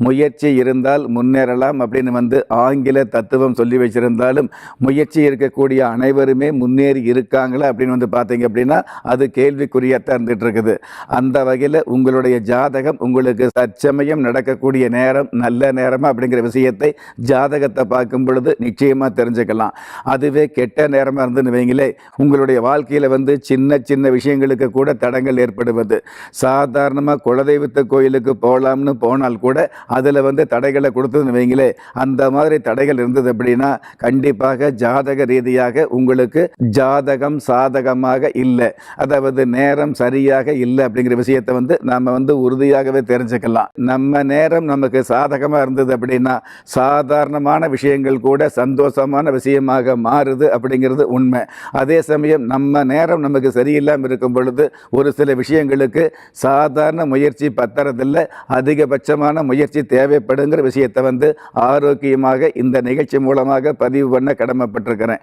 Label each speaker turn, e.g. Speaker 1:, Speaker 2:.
Speaker 1: முயற்சி இருந்தால் முன்னேறலாம் அப்படின்னு வந்து ஆங்கில தத்துவம் சொல்லி வச்சிருந்தாலும் முயற்சி இருக்கக்கூடிய அனைவருமே முன்னேறி இருக்காங்களா அப்படின்னு வந்து பார்த்தீங்க அப்படின்னா அது கேள்விக்குறியத்தான் இருந்துட்டு இருக்குது அந்த வகையில் உங்களுடைய ஜாதகம் உங்களுக்கு தற்சமயம் நடக்கக்கூடிய நேரம் நல்ல நேரமாக அப்படிங்கிற விஷயத்தை ஜாதகத்தை பார்க்கும் பொழுது நிச்சயமாக தெரிஞ்சுக்கலாம். அதுவே கெட்ட நேரமாக இருந்துன்னு வைங்களே உங்களுடைய வாழ்க்கையில் வந்து சின்ன சின்ன விஷயங்களுக்கு கூட தடங்கள் ஏற்படுவது. சாதாரணமாக குலதெய்வத்த கோயிலுக்கு போகலாம்னு போனால் கூட அதில் வந்து தடைகளை கொடுத்ததுன்னு வைங்களே அந்த மாதிரி தடைகள் இருந்தது அப்படின்னா கண்டிப்பாக ஜாதக ரீதியாக உங்களுக்கு ஜாதகம் சாதகமாக இல்லை. அதாவது நேரம் சரியாக இல்லை அப்படிங்கிற விஷயத்தை வந்து நம்ம வந்து உறுதியாகவே தெரிஞ்சுக்கலாம். நம்ம நேரம் நமக்கு சாதகமாக இருந்தது அப்படின்னா சாதாரணமான விஷயங்கள் கூட சந்தோஷமான விஷயமாக மாறுது அப்படிங்கிறது உண்மை. அதே சமயம் நம்ம நேரம் நமக்கு சரியில்லாமல் இருக்கும் பொழுது ஒரு சில விஷயங்களுக்கு சாதாரண முயற்சி பத்தறதில்லை அதிகபட்சமான முயற்சி தேவைப்படுங்கிற விஷயத்தை வந்து ஆரோக்கியமாக இந்த நிகழ்ச்சி மூலமாக பதிவு பண்ண கடமைப்பட்டிருக்கிறேன்.